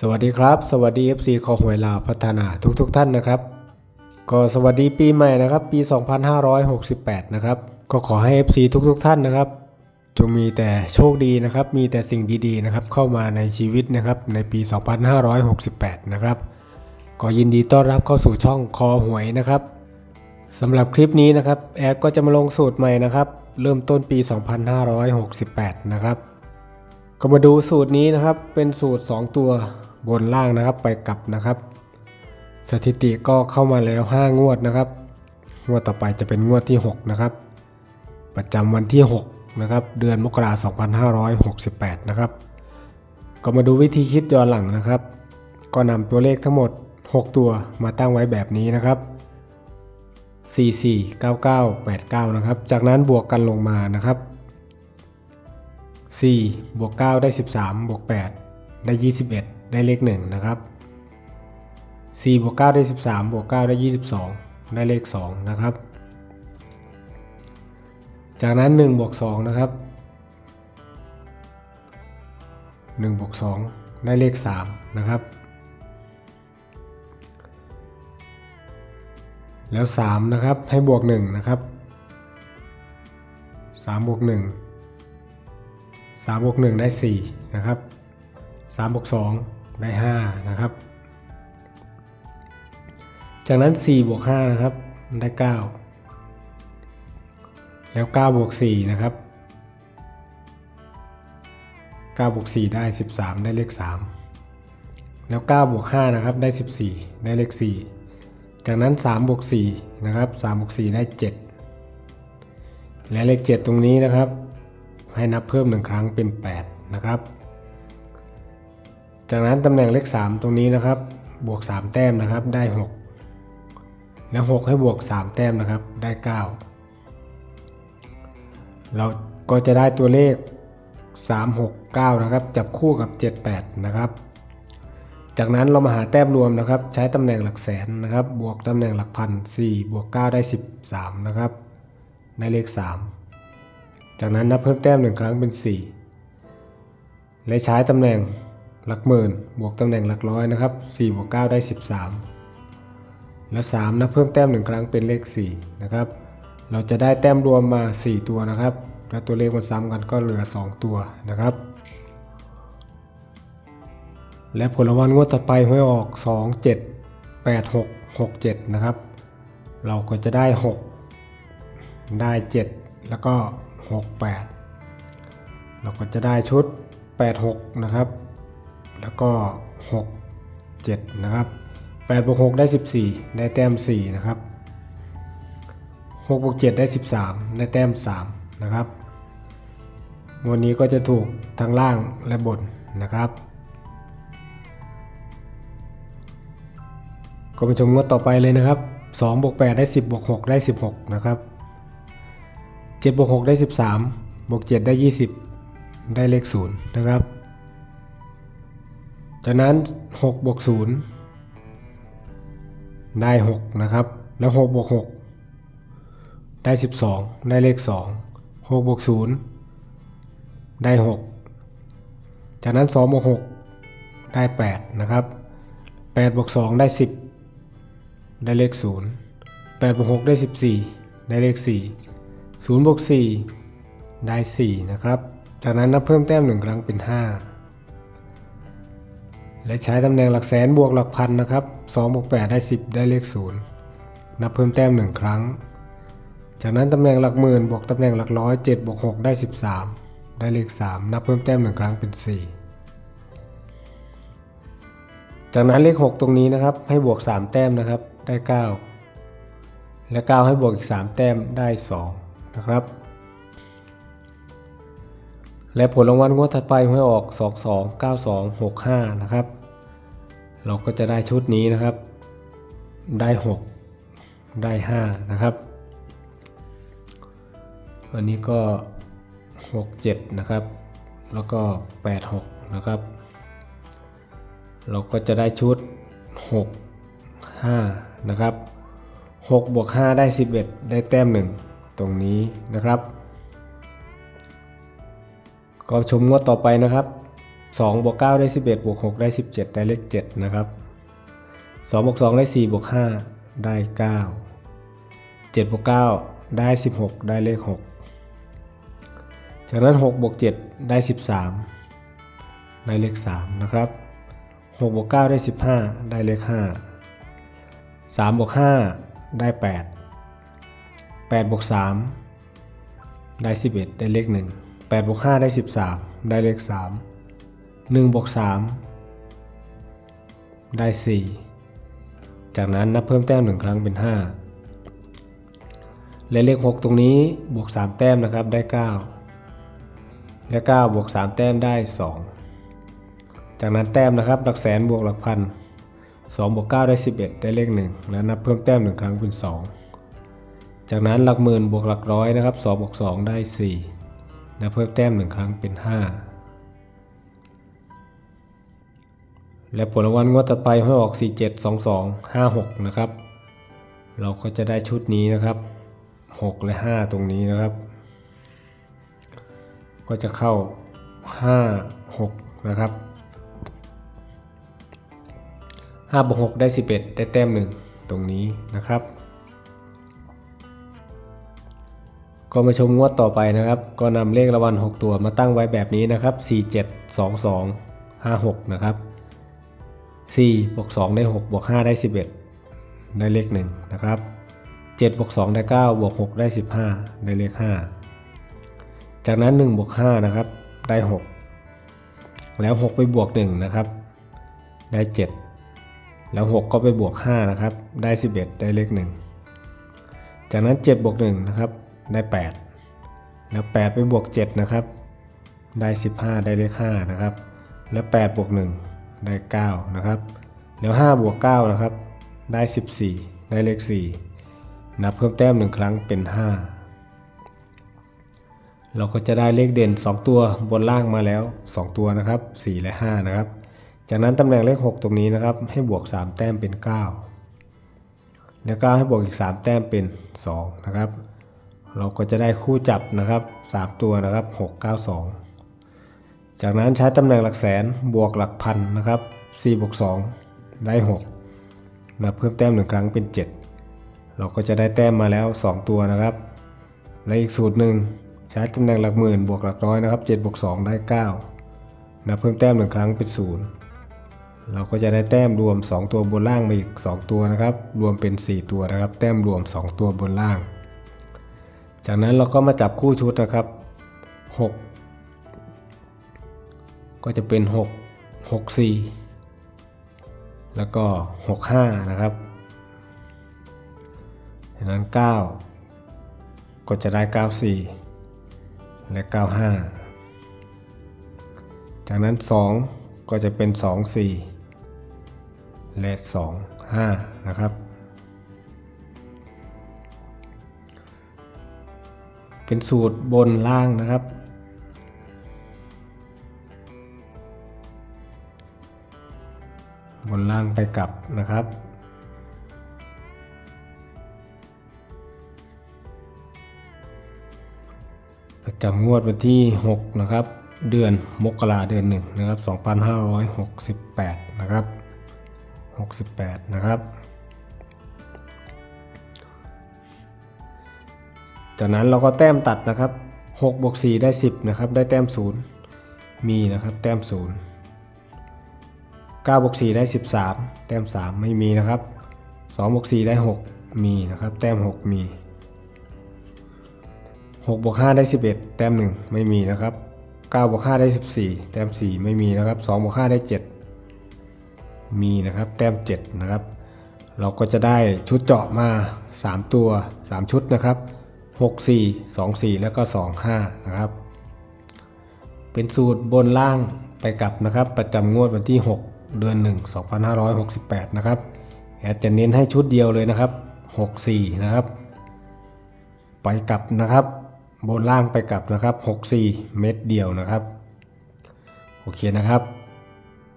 สวัสดีครับ สวัสดี FC คอหวยลาวพัฒนาทุกๆทท่านนะครับ ก็สวัสดีปีใหม่นะครับ ปี 2568 นะครับ ก็ขอให้ FC ทุกๆทท่านนะครับ จงมีแต่โชคดีนะครับ มีแต่สิ่งดีๆนะครับเข้ามาในชีวิตนะครับในปี 2568 นะครับ ก็ยินดีต้อนรับเข้าสู่ช่องคอหวยนะครับสำหรับคลิปนี้นะครับแอดก็จะมาลงสูตรใหม่นะครับ เริ่มต้นปี 2568 นะครับ ก็มาดูสูตรนี้นะครับ เป็นสูตร 2 ตัวบนล่างนะครับไปกลับนะครับ สถิติก็เข้ามาแล้ว 5 งวดนะครับ งวดต่อไปจะเป็นงวดที่ 6 นะครับ ประจำวันที่ 6 นะครับ เดือนมกราคม2568 นะครับ ก็มาดูวิธีคิดย้อนหลังนะครับ ก็นำตัวเลขทั้งหมด 6 ตัวมาตั้งไว้แบบนี้นะครับ 44 99 89 นะครับ จากนั้นบวกกันลงมานะครับ 4 บวก 9 ได้ 13 บวก 8 ได้ 21 ได้เลข 1 นะครับ 4 บวก 9 ได้ 13 บวก 9 ได้ 22 ได้เลข 2 นะครับ จากนั้น 1 บวก 2 นะครับ 1 บวก 2 ได้เลข 3 นะครับ แล้ว 3 นะครับ ให้บวก 1 นะครับ3บวก1 3บวก1ได้ 4 นะครับ3บวก2ได้ 5 นะครับ จากนั้น4บวก5นะครับได้ 9 แล้ว9บวก4นะครับ9บวก4ได้ 13 ได้เลข 3 แล้ว9บวก5นะครับได้ 14 ได้เลข 4 จากนั้น3บวก4นะครับ3บวก4ได้ 7 และเลข 7 ตรงนี้นะครับ ให้นับเพิ่มหนึ่งครั้งเป็น 8 นะครับ จากนั้นตำแหน่งเลข 3 ตรงนี้นะครับ บวก 3 แต้มนะครับได้ 6 แล้ว 6 ให้บวก 3 แต้มนะครับได้ 9 เราก็จะได้ตัวเลข 3 6 9 นะครับ จับคู่กับ 7 8 นะครับ จากนั้นเรามาหาแต้มรวมนะครับ ใช้ตำแหน่งหลักแสนนะครับ บวกตำแหน่งหลักพัน4บวก 9 ได้ 13 นะครับได้เลข 3 จากนั้นนับเพิ่มแต้มหนึ่งครั้งเป็น 4 และใช้ตำแหน่งหลักหมื่นบวกตำแหน่งหลักร้อยนะครับ4บวก9ได้ 13 แล้ว3นับเพิ่มแต้มหนึ่งครั้งเป็นเลข4นะครับ เราจะได้แต้มรวมมา 4 ตัวนะครับ แล้วตัวเลขมันซ้ำกันก็เหลือ 2 ตัวนะครับ และผลรางวัลงวดต่อไปหวยออก 2 7 8 6 6 7 นะครับ เราก็จะได้ 6 ได้ 7 แล้วก็ 6 8 เราก็จะได้ชุด 8 6 นะครับ แล้วก็ 6 7 นะครับ8บวก6ได้ 14 ได้แต้ม 4 นะครับ6บวก7ได้ 13 ได้แต้ม 3 นะครับวันนี้ก็จะถูกทั้งล่างและบนนะครับก็ไปชมงวดต่อไปเลยนะครับ2บวก8ได้ 10บวก6ได้ 16 นะครับ 7บวก6ได้ 13บวก7ได้ 20 ได้เลข 0 นะครับ จากนั้น6บวก0ได้ 6 นะครับ แล้ว6บวก6ได้ 12 ได้เลข 2 6บวก0ได้ 6 จากนั้น2บวก6ได้ 8 นะครับ8บวก2ได้ 10 ได้เลข 0 8บวก6ได้ 14 ได้เลข 4 0บวก4ได้ 4 นะครับ จากนั้นนับเพิ่มแต้ม 1 ครั้งเป็น 5 และใช้ตำแหน่งหลักแสนบวกหลักพันนะครับ2บวก8ได้ 10 ได้เลข 0 นับเพิ่มแต้ม 1 ครั้ง จากนั้นตำแหน่งหลักหมื่นบวกตำแหน่งหลักร้อย7บวก6ได้ 13 ได้เลข 3 นับเพิ่มแต้ม 1 ครั้งเป็น 4จากนั้นเลข 6 ตรงนี้นะครับ ให้บวก 3 แต้มนะครับได้ 9 และ 9 ให้บวกอีก 3 แต้มได้ 2 นะครับ และผลรางวัลงวดถัดไปหวยออก 2 2 9 2 6 5 นะครับ เราก็จะได้ชุดนี้นะครับ ได้ 6 ได้ 5 นะครับอันนี้ก็ 6 7 นะครับ แล้วก็ 8 6 นะครับ เราก็จะได้ชุด 6 5 นะครับ6บวก5ได้ 11 ได้แต้ม 1 ตรงนี้นะครับ ก็ชมงวดต่อไปนะครับ2บวก9ได้ 11บวก6ได้ 17 ได้เลข7นะครับ2บวก2ได้4บวก5ได้ 9 7บวก9ได้ 16 ได้เลข 6 จากนั้น6บวก7ได้ 13 ได้เลข 3 นะครับ6บวก9ได้ 15 ได้เลข 5 3บวก5ได้ 8 8บวก3ได้ 11 ได้เลข 1 8บวก5ได้ 13 ได้เลข 3 1บวก3ได้ 4 จากนั้นนับเพิ่มแต้มหนึ่งครั้งเป็น 5 และเลข 6 ตรงนี้บวก 3 แต้มนะครับได้ 9 และ 9 บวก 3 แต้มได้ 2 จากนั้นแต้มนะครับหลักแสนบวกหลักพัน2บวก9ได้ 11 ได้เลข 1 แล้วนับเพิ่มแต้มหนึ่งครั้งเป็น 2 จากนั้นหลักหมื่นบวกหลักร้อยนะครับ2บวก2ได้4นับเพิ่มแต้มหนึ่งครั้งเป็น 5 และผลรางวัลงวดต่อไปให้ออก 4 7 2 2 5 6 นะครับ เราก็จะได้ชุดนี้นะครับ 6 และ 5 ตรงนี้นะครับ ก็จะเข้า 5 6 นะครับ5บวก6ได้ 11 ได้แต้ม1ตรงนี้นะครับ ก็มาชมงวดต่อไปนะครับ ก็นำเลขรางวัล6 ตัวมาตั้งไว้แบบนี้นะครับ 4 7 2 2 5 6 นะครับ 4บวก2ได้6บวก5ได้ 11 ได้เลข 1 นะครับ7บวก2ได้9บวก6ได้ 15 ได้เลข 5 จากนั้น1บวก5นะครับ ได้ 6 แล้ว 6 ไปบวก 1 นะครับ ได้ 7 แล้ว 6 ก็ไปบวก 5 นะครับ ได้ 11 ได้เลข 1 จากนั้น7บวก1นะครับ ได้ 8 แล้ว 8 ไปบวก 7 นะครับ ได้ 15 ได้เลข5นะครับ แล้ว 8 บวก 1 ได้ 9 นะครับ แล้ว 5 บวก 9 นะครับ ได้ 14 ได้เลข 4 นับเพิ่มแต้ม 1 ครั้งเป็น 5 เราก็จะได้เลขเด่น 2 ตัวบนล่างมาแล้ว 2 ตัวนะครับ 4 และ 5 นะครับ จากนั้นตำแหน่งเลข 6 ตรงนี้นะครับ ให้บวก 3 แต้มเป็น 9 แล้วก็ให้บวกอีก 3 แต้มเป็น 2 นะครับ เราก็จะได้คู่จับนะครับ 3 ตัวนะครับ 6 9 2 จากนั้นใช้ตำแหน่งหลักแสนบวกหลักพันนะครับ4บวก2ได้ 6นับเพิ่มแต้มหนึ่งครั้งเป็น 7 เราก็จะได้แต้มมาแล้ว 2 ตัวนะครับ และอีกสูตรหนึ่งใช้ตำแหน่งหลักหมื่นบวกหลักร้อยนะครับ7บวก2ได้9นับเพิ่มแต้มหนึ่งครั้งเป็น 0 เราก็จะได้แต้มรวม 2 ตัวบนล่างมาอีก 2 ตัวนะครับ รวมเป็น 4 ตัวนะครับ แต้มรวม 2 ตัวบนล่าง จากนั้นเราก็มาจับคู่ชุดนะครับ 6 ก็จะเป็น 6 6 4 แล้วก็ 6 5 นะครับจากนั้น 9 ก็จะได้ 9 4 และ 9 5 จากนั้น 2 ก็จะเป็น 2 4 และ 2 5 นะครับ เป็นสูตรบนล่างนะครับ บนล่างไปกลับนะครับประจำงวดวันที่ 6 นะครับ เดือนมกราเดือนหนึ่งนะครับ 2568 นะครับ 68 นะครับ จากนั้นเราก็แต้มตัดนะครับ6บวก4ได้ 10นะครับได้แต้ม 0 มีนะครับแต้ม 0 9บวก4ได้ 13 แต้ม 3 ไม่มีนะครับ2บวก4ได้ 6 มีนะครับแต้ม 6 มี6บวก5ได้ 11 แต้ม 1 ไม่มีนะครับ9บวก5ได้ 14 แต้ม 4 ไม่มีนะครับ2บวก5ได้ 7 มีนะครับแต้ม 7 นะครับ เราก็จะได้ชุดเจาะมา 3 ตัว 3 ชุดนะครับ 6 4 2 4 แล้วก็ 2 5 นะครับ เป็นสูตรบนล่างไปกลับนะครับ ประจำงวดวันที่ 6 เดือน 1 2568 นะครับแอดจะเน้นให้ชุดเดียวเลยนะครับ 6 4 นะครับ ไปกลับนะครับ บนล่างไปกลับนะครับ 6 4 เม็ดเดียวนะครับ โอเคนะครับ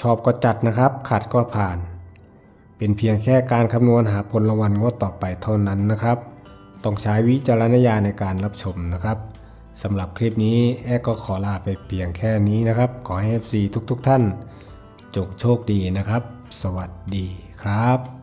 ชอบก็จัดนะครับ ขัดก็ผ่าน เป็นเพียงแค่การคำนวณหาผลรางวัลงวดต่อไปเท่านั้นนะครับ ต้องใช้วิจารณญาณในการรับชมนะครับสำหรับคลิปนี้แอดก็ขอลาไปเพียงแค่นี้นะครับ ขอให้ FC ทุกๆทท่าน จงโชคดีนะครับ สวัสดีครับ